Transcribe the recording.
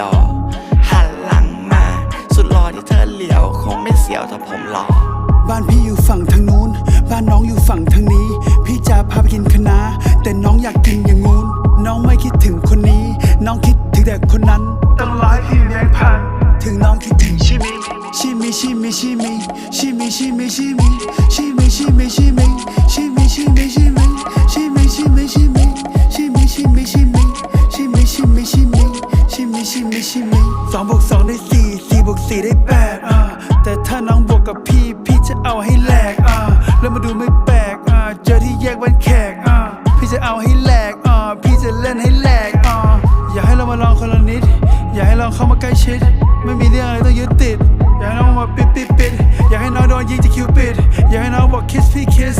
ยอ หันหลังมา สุดหล่อที่เธอเหลียว คงไม่เสียวถ้าผมหล่อบ้านพี่อยู่ฝั่งทางนู้น บ้านน้องอยู่ฝั่งทางนี้ พี่จะพาไปกินคณะแต่น้องอยากกินอย่างงู้น น้องไม่คิดถึงคนนี้ น้องคิดถึงแต่คนนั้นต้องร้ายที่เลี้ยผ่านถึงน้องคิดถึงชิมิชิมิชิมิชิมิชิมิชิมิชิมิ ชิมิชิมิชิมิสองบวกสองได้สี่สี่บวกสี่ได้แปดอ่าแต่ถ้าน้องบวกกับพี่พี่จะเอาให้แหลกอ่าแล้วมาดูไม่แปลกอ่าเจอที่แยกวันแขกอ่าพี่จะเอาให้แหลกอ่าพี่จะเล่นให้แหลกอ่าอยากให้เรามาลองคนละนิด อยากให้ลองเข้ามาใกล้ชิด ไม่มีเรื่องอะไรต้องยึดติด อยากให้น้องมาปิดปิดปิดอยากให้น้องโดนยิงจากคิวปิดอยากให้น้องบอกคิสพี่คิส